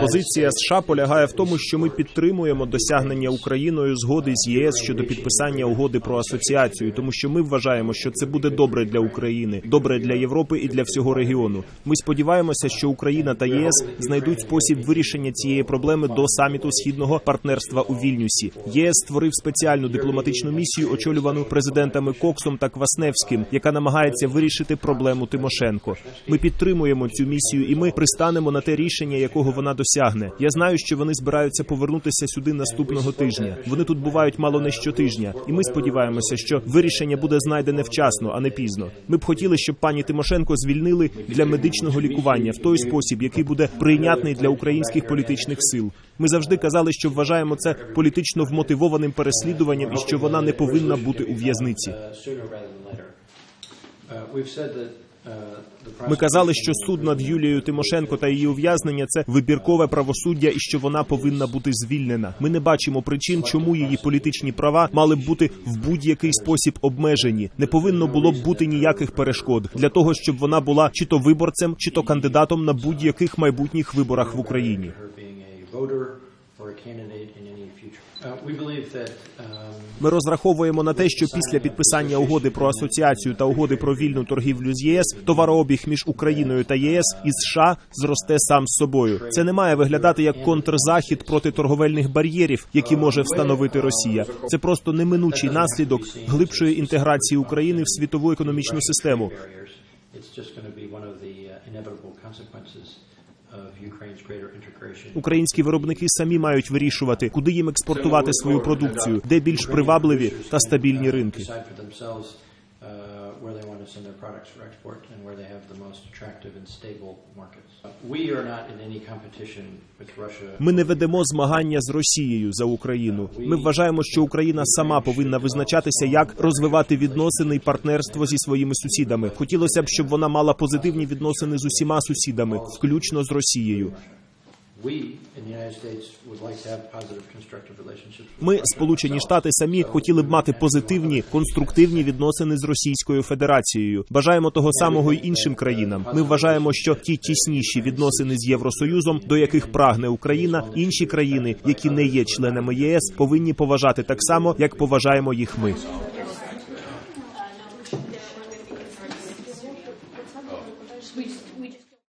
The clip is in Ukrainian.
Позиція США полягає в тому, що ми підтримуємо досягнення Україною згоди з ЄС щодо підписання угоди про асоціацію, тому що ми вважаємо, що це буде добре для України, добре для Європи і для всього регіону. Ми сподіваємося, що Україна та єС знайдуть спосіб вирішення цієї проблеми до саміту східного партнерства у Вільнюсі. ЄС створив спеціальну дипломатичну місію, очолювану президентами Коксом та Квасневським, яка намагається вирішити проблему Тимошенко. Ми підтримуємо цю місію, і ми пристанемо на те рішення, якого вона досягне. Я знаю, що вони збираються повернутися сюди наступного тижня. Вони тут бувають мало не щотижня, і ми сподіваємося, що вирішення буде знайдене вчасно, а не пізно. Ми б хотіли, щоб пані Тимошенко звільнили для медичного лікування в той спосіб, який буде прийнятний для українських політичних сил. Ми завжди казали, що вважаємо це політично вмотивованим переслідуванням і що вона не повинна бути у в'язниці. Ми казали, що суд над Юлією Тимошенко та її ув'язнення це вибіркове правосуддя, і що вона повинна бути звільнена. Ми не бачимо причин, чому її політичні права мали б бути в будь-який спосіб обмежені. Не повинно було б бути ніяких перешкод для того, щоб вона була чи то виборцем, чи то кандидатом на будь-яких майбутніх виборах в Україні. Ми розраховуємо на те, що після підписання угоди про асоціацію та угоди про вільну торгівлю з ЄС товарообіг між Україною та ЄС і США зросте сам з собою. Це не має виглядати як контрзахід проти торговельних бар'єрів, які може встановити Росія. Це просто неминучий наслідок глибшої інтеграції України в світову економічну систему. Українські виробники самі мають вирішувати, куди їм експортувати свою продукцію, де більш привабливі та стабільні ринки. Ми не ведемо змагання з Росією за Україну. Ми вважаємо, що Україна сама повинна визначатися, як розвивати відносини і партнерство зі своїми сусідами. Хотілося б, щоб вона мала позитивні відносини з усіма сусідами, включно з Росією. Ми, Сполучені Штати, самі хотіли б мати позитивні конструктивні відносини з Російською Федерацією. Бажаємо того самого й іншим країнам. Ми вважаємо, що ті тісніші відносини з Євросоюзом, до яких прагне Україна, інші країни, які не є членами ЄС, повинні поважати так само, як поважаємо їх ми.